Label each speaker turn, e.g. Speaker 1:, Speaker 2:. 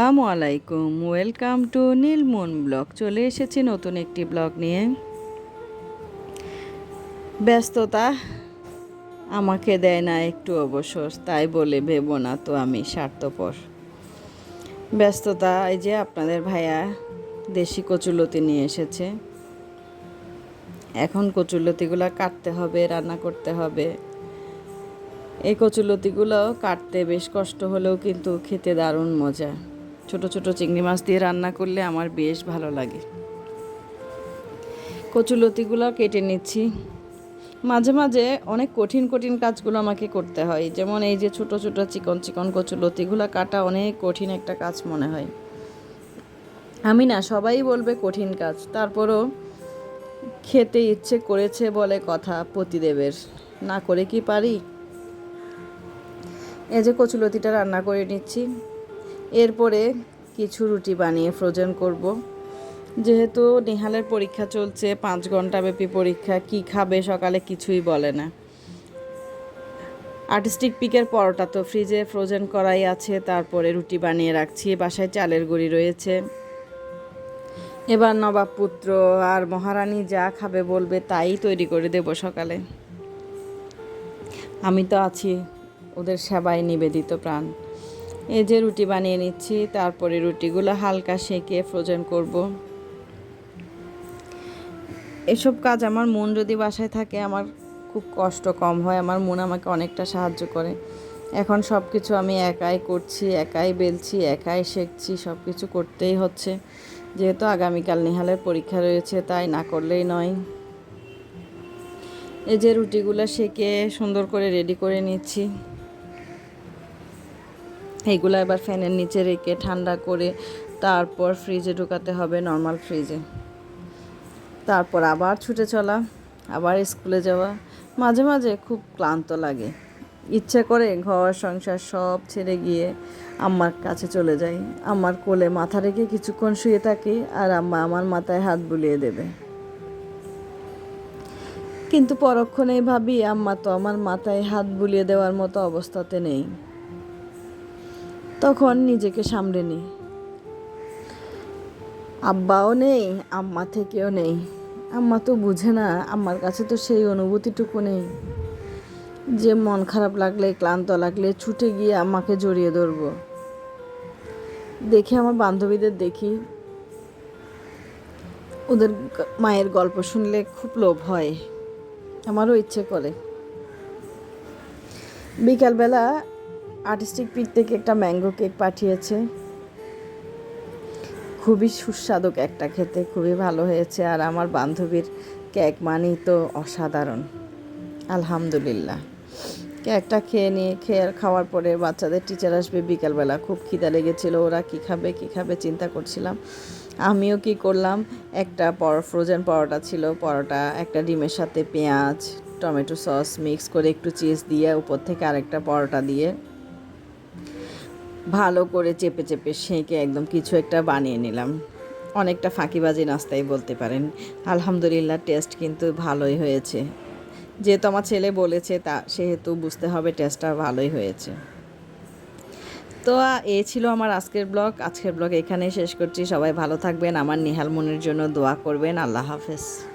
Speaker 1: আসসালামু আলাইকুম। Welcome to Nilmon blog চলে এসেছি নতুন একটি ব্লগ নিয়ে। ব্যস্ততা আমাকে দেয় না, একটু অবসর, তাই বলে ভেবো না তো আমি, স্বার্থপর। ব্যস্ততা, এই যে আপনাদের ভাইয়া দেশি কচুলতি নিয়ে এসেছে। এখন কচুলতিগুলো কাটতে হবে, রান্না করতে হবে। এই কচুলতিগুলো কাটতে বেশ কষ্ট হলেও কিন্তু খেতে দারুণ মজা। ছোট ছোট চিংড়ি মাছ দিয়ে রান্না করলে আমার বেশ ভালো লাগে। কচুলতিগুলো কেটে নিচ্ছি। মাঝে মাঝে অনেক কঠিন কঠিন কাজগুলো আমাকে করতে হয়। যেমন এই যে ছোট ছোট চিকন চিকন কচুলতিগুলো কাটা অনেক কঠিন একটা কাজ মনে হয়। আমি না, সবাই বলবে কঠিন কাজ। তারপরও খেতে ইচ্ছে করেছে বলে কথা পতিদেবের। না করে কি পারি? এই যে কচুলতিটা রান্না করে নিচ্ছি। এরপরে কিছু রুটি বানিয়ে ফ্রোজেন করব। যেহেতু নেহালের পরীক্ষা চলছে, পাঁচ ঘণ্টা ব্যাপী পরীক্ষা, কি খাবে সকালে কিছুই বলে না। আর্টিস্টিক পিকের পরোটা তো ফ্রিজে ফ্রোজেন করাই আছে, তারপরে রুটি বানিয়ে রাখছি, বাসায় চালের গুঁড়ি রয়েছে। এবার নবাব পুত্র আর মহারানী যা খাবে বলবে তাই তৈরি করে দেব সকালে। আমি তো আছি, ওদের সেবায় নিবেদিত প্রাণ। এই যে রুটি বানিয়ে নিচ্ছি, তারপরে রুটিগুলো হালকা সেঁকে ফ্রোজেন করব। এসব কাজ আমার মন যদি বাসায় থাকে, আমার খুব কষ্ট কম হয়, আমার মন আমাকে অনেকটা সাহায্য করে। এখন সব কিছু আমি একাই করছি, একাই বেলছি, একাই শেখছি সব কিছু করতেই হচ্ছে। যেহেতু আগামীকাল নেহালের পরীক্ষা রয়েছে, তাই না করলেই নয়। এই যে রুটিগুলো সেকে সুন্দর করে রেডি করে নিচ্ছি। এইগুলো এবার ফ্যানের নিচে রেখে ঠান্ডা করে তারপর ফ্রিজে ঢোকাতে হবে নর্মাল ফ্রিজে তারপর আবার ছুটে চলা, আবার স্কুলে যাওয়া। মাঝে মাঝে খুব ক্লান্ত লাগে। ইচ্ছে করে ঘর, সংসার সব ছেড়ে গিয়ে আম্মার কাছে চলে যাই। আমার কোলে মাথা রেখে কিছুক্ষণ শুয়ে থাকি আর আম্মা আমার মাথায় হাত বুলিয়ে দেবে। কিন্তু পরক্ষণেই ভাবি, আম্মা তো আমার মাথায় হাত বুলিয়ে দেওয়ার মতো অবস্থাতে নেই। তখন নিজেকে সামলে নিই। আব্বাও নেই, আম্মা থেকেও নেই। আম্মা তো বুঝে না, আম্মার কাছে তো সেই অনুভূতিটুকু নেই। যে মন খারাপ লাগলে, ক্লান্ত লাগলে ছুটে গিয়ে আম্মাকে জড়িয়ে ধরবো। দেখি আমার বান্ধবীদের দেখি। ওদের মায়ের গল্প শুনলে খুব লোভ হয়। আমারও ইচ্ছে করে। বিকালবেলা আর্টিস্টিক পিক থেকে একটা ম্যাঙ্গো কেক পাঠিয়েছে। খুবই সুস্বাদু একটা খেতে, খুবই ভালো হয়েছে। আর আমার বান্ধবীর কেক মানেই তো অসাধারণ। আলহামদুলিল্লাহ। কেকটা খেয়ে নিয়ে, খেয়ে খাওয়ার পরে বাচ্চাদের টিচার আসবে বিকালবেলা। খুব খিদা লেগেছিল, ওরা কী খাবে কী খাবে চিন্তা করছিলাম। আমিও কি করলাম, একটা পর ফ্রোজেন পরোটা ছিল। পরোটা, একটা ডিমের সাথে পেঁয়াজ, টমেটো সস মিক্স করে একটু চিজ দিয়ে, উপর থেকে আরেকটা পরোটা দিয়ে ভালো করে চেপে চেপে সেঁকে একদম কিছু একটা বানিয়ে নিলাম। অনেকটা ফাঁকিবাজি নাস্তাই বলতে পারেন। আলহামদুলিল্লাহ টেস্ট কিন্তু ভালোই হয়েছে। যেহেতু আমার ছেলে বলেছে, তা সেহেতু বুঝতে হবে টেস্টটা ভালোই হয়েছে। তো এ ছিল আমার আজকের ব্লগ। আজকের ব্লগ এখানেই শেষ করছি। সবাই ভালো থাকবেন। আমার নিহাল মনের জন্য দোয়া করবেন। আল্লাহ হাফেজ।